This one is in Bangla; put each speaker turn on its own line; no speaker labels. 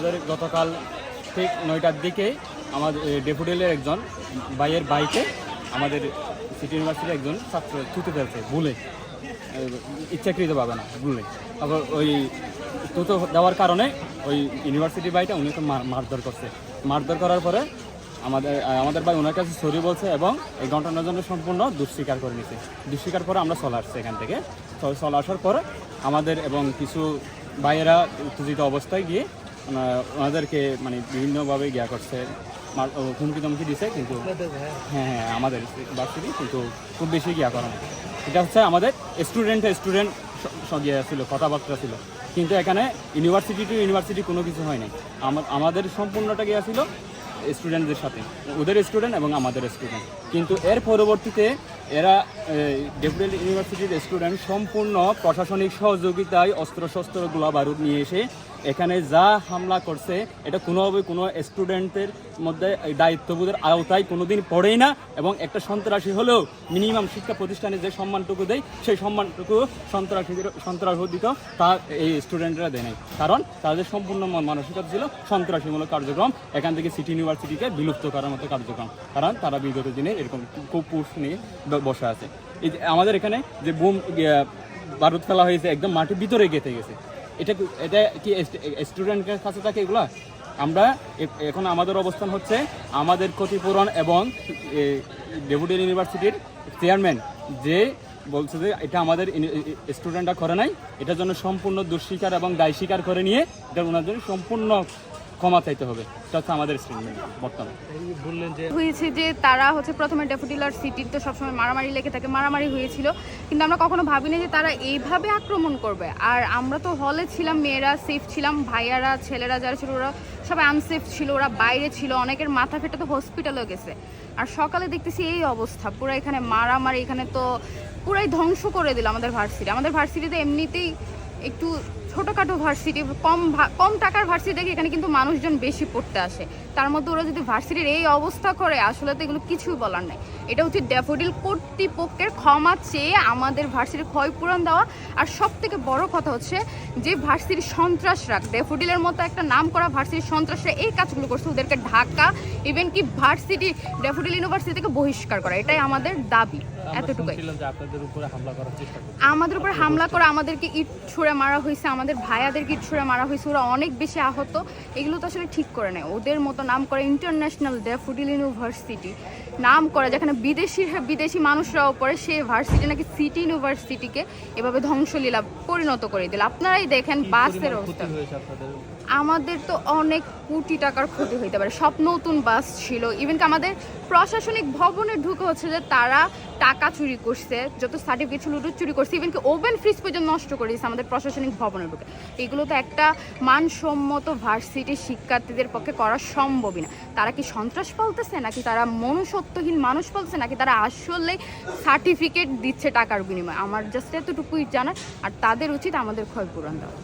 আমাদের গতকাল ঠিক নয়টার দিকে আমাদের ডেপুটেলের একজন বাইয়ের বাইকে আমাদের সিটি ইউনিভার্সিটির একজন ছাত্র ছুটে ফেলছে ভুলে। ইচ্ছাকৃত পাবে না, ভুলে। তারপর ওই তুতো দেওয়ার কারণে ওই ইউনিভার্সিটি বাইটা উনি তো মার- মারধর করছে। মারধর করার পরে আমাদের আমাদের ভাই ওনার কাছে সরি বলছে এবং এই ঘটনার জন্য সম্পূর্ণ দুঃস্বীকার করে নিছে। দুঃস্বীকার করে আমরা চলে আসছি এখান থেকে। চলে আসার পরে আমাদের এবং কিছু ভাইয়েরা উত্তেজিত অবস্থায় গিয়ে ওনাদেরকে মানে বিভিন্নভাবে গিয়া করছে। হুমকি ধমকি দিছে, কিন্তু হ্যাঁ হ্যাঁ আমাদের ভার্সিটি কিন্তু খুব বেশি গিয়া করে এটা হচ্ছে আমাদের স্টুডেন্ট স্টুডেন্ট গিয়ে ছিল, কথাবার্তা ছিল। কিন্তু এখানে ইউনিভার্সিটি টু ইউনিভার্সিটি কোনো কিছু হয়নি। আমাদের সম্পূর্ণটা গিয়া ছিল স্টুডেন্টদের সাথে। ওদের স্টুডেন্ট এবং আমাদের স্টুডেন্ট কিন্তু এর পরবর্তীতে এরা ডেপুটেল ইউনিভার্সিটির স্টুডেন্ট সম্পূর্ণ প্রশাসনিক সহযোগিতায় অস্ত্রশস্ত্র গোলা বারুদ নিয়ে এসে এখানে যা হামলা করছে, এটা কোনোভাবে কোনো স্টুডেন্টের মধ্যে দায়িত্ববোধের আওতায় কোনোদিন পড়েই না এবং একটা সন্ত্রাসী হলেও মিনিমাম শিক্ষা প্রতিষ্ঠানে যে সম্মানটুকু দেয়, সেই সম্মানটুকু সন্ত্রাসী সন্ত্রাসদিত তা এই স্টুডেন্টরা দেয় নাই। কারণ তাদের সম্পূর্ণ মান- মানসিকতা ছিল সন্ত্রাসীমূলক কার্যক্রম, এখান থেকে সিটি ইউনিভার্সিটিকে বিলুপ্ত করার মতো কার্যক্রম। কারণ তারা বিগত দিনে এরকম খুব পুরুষ নিয়ে বসে আছে। এই আমাদের এখানে যে বুম বারুদ ফেলা হয়েছে, একদম মাটির ভিতরে গেঁথে গেছে। এটা এটা কি স্টুডেন্টের কাছে থাকে এগুলা? আমরা এখন আমাদের অবস্থান হচ্ছে আমাদের ক্ষতিপূরণ এবং ডেপুটি ইউনিভার্সিটির চেয়ারম্যান যে বলছে যে এটা আমাদের স্টুডেন্টরা করে নাই, এটার জন্য সম্পূর্ণ দুঃস্বীকার এবং দায় স্বীকার করে নিয়ে এটা ওনার জন্য সম্পূর্ণ ক্ষমা চাইতে হবে। এটা হচ্ছে আমাদের বর্তমানে।
বললেন যে
হয়েছে যে তারা হচ্ছে প্রথমে ডেফোডিলার সিটির তো সবসময় মারামারি লেগে থাকে, মারামারি হয়েছিল। কিন্তু আমরা কখনো ভাবিনি যে তারা এইভাবে আক্রমণ করবে। আর আমরা তো হলে ছিলাম, মেয়েরা সেফ ছিলাম, ভাইয়ারা, ছেলেরা যারা ছিল, ওরা সবাই আনসেফ ছিল, ওরা বাইরে ছিল, অনেকের মাথা ফেটে তো হসপিটালেও গেছে। আর সকালে দেখতেছি এই অবস্থা, পুরো এখানে মারামারি, এখানে তো পুরাই ধ্বংস করে দিল আমাদের ভার্সিটি আমাদের ভার্সিটিতে এমনিতেই একটু ছোটোখাটো ভার্সিটি কম কম টাকার ভার্সিটি দেখে এখানে কিন্তু মানুষজন বেশি পড়তে আসে। তার মধ্যে ওরা যদি ভার্সিটির এই অবস্থা করে আসলে তো এগুলো কিছুই বলার নাই। এটা হচ্ছে ড্যাফোডিল কর্তৃপক্ষের ক্ষমা চেয়ে আমাদের ভার্সিটির ক্ষয়পূরণ দেওয়া। আর সব থেকে বড় কথা হচ্ছে যে ভার্সিটির সন্ত্রাসরা ড্যাফোডিলের মতো একটা নাম করা ভার্সিটির সন্ত্রাসরা এই কাজগুলো করছে। ওদেরকে ঢাকা ইভেন কি ভার্সিটি ড্যাফোডিল ইউনিভার্সিটি থেকে বহিষ্কার করা। এটাই আমাদের দাবি এতটুকুই। আমাদের উপর হামলা করে আমাদেরকে ইট ছুঁড়ে মারা হয়েছে আমাদের ভাইয়াদেরকে ছুঁড়ে মারা হয়েছে, ওরা অনেক বেশি আহত। এগুলো তো আসলে ঠিক করে নেয়। ওদের মতো নাম করে ইন্টারন্যাশনাল ড্যাফোডিল ইউনিভার্সিটি নাম করে যেখানে বিদেশি বিদেশি মানুষরাও পড়ে সে ভার্সিটি নাকি সিটি ইউনিভার্সিটিকে এভাবে ধ্বংসলীলা পরিণত করে দিল। আপনারাই দেখেন বাসের অবস্থা। আমাদের তো অনেক কোটি টাকার ক্ষতি হইতে পারে। সব নতুন বাস ছিল। ইভেন কি আমাদের প্রশাসনিক ভবনে ঢুকে হচ্ছে যে তারা টাকা চুরি করছে যত সার্টিফিকেট ছিল ওটা চুরি করছে। ইভেন কি ওভেন ফ্রিজ পর্যন্ত নষ্ট করে দিয়েছে আমাদের প্রশাসনিক ভবনে ঢুকে এগুলো তো একটা মানসম্মত ভার্সিটির শিক্ষার্থীদের পক্ষে করা সম্ভবই না। তারা কি সন্ত্রাস পালতেছে নাকি তারা মনুষ্যত্বহীন মানুষ বলছে নাকি তারা আসলে সার্টিফিকেট দিচ্ছে টাকার বিনিময়ে। আমার জাস্ট এতটুকুই জানার। আর তাদের উচিত আমাদের ক্ষয়পূরণ দেওয়া।